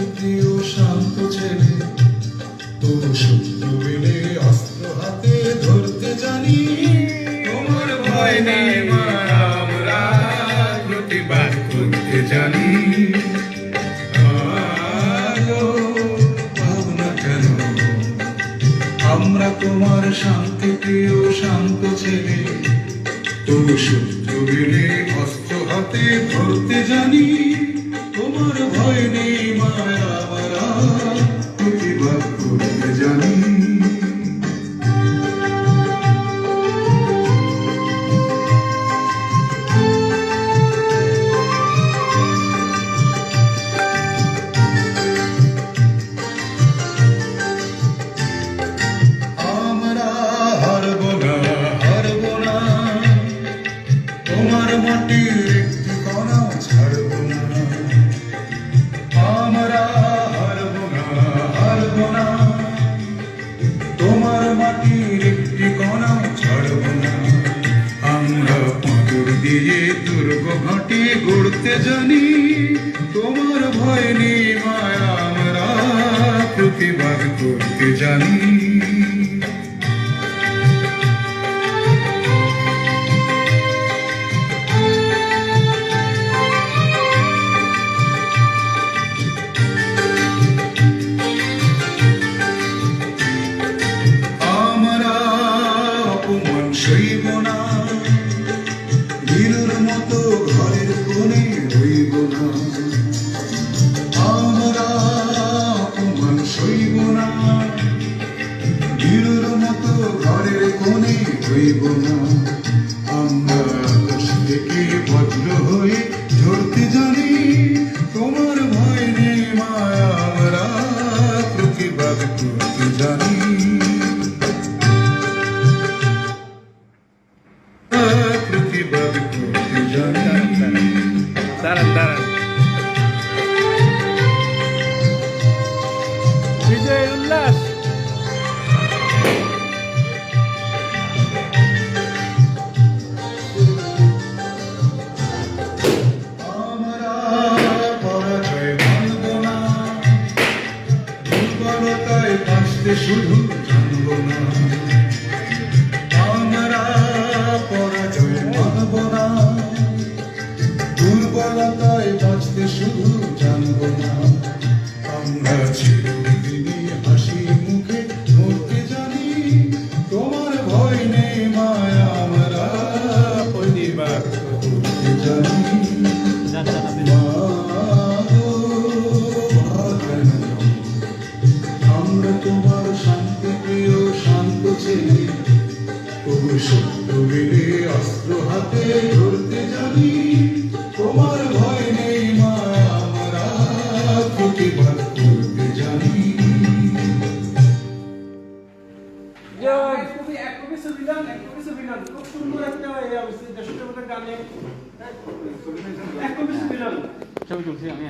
তৃতীয় শান্ত আমরা তোমার শান্তি শান্ত ছেলে। তবু শত্রু এলে অস্ত্র হাতে ধরতে জানি। মাটির একটি কণা ছাড়ব না। আমরা পাথর দিয়ে দুর্গ ঘাটে গড়তে জানি। তোমার ভয় নেই, মায়া আমরা প্রতিবাদ করতে জানি। ঘরের কোণে রইব না। আমরা আকাশ থেকে বজ্র হয়ে ঝরতে জানি তোমার ভয় নেই মায়া আমরা প্রতিবাদ করতে জানি। প্রতিবাদ করতে জানি। দাঁড়ান দাঁড়ান। বিজয় উল্লাস। বাঁচতে শুধু জানব না। আমরা পরাজয় মানব না। দুর্বলতায় বাঁচতে শুধু জানব না। আমরা চিরদিনই অস্ত্র হাতে ধরতে জানি তোমার ভয় নেই মা আমরা প্রতিবাদ করতে জানি। খুব সুন্দর একটা গানে। ছবি তুলছি আমি।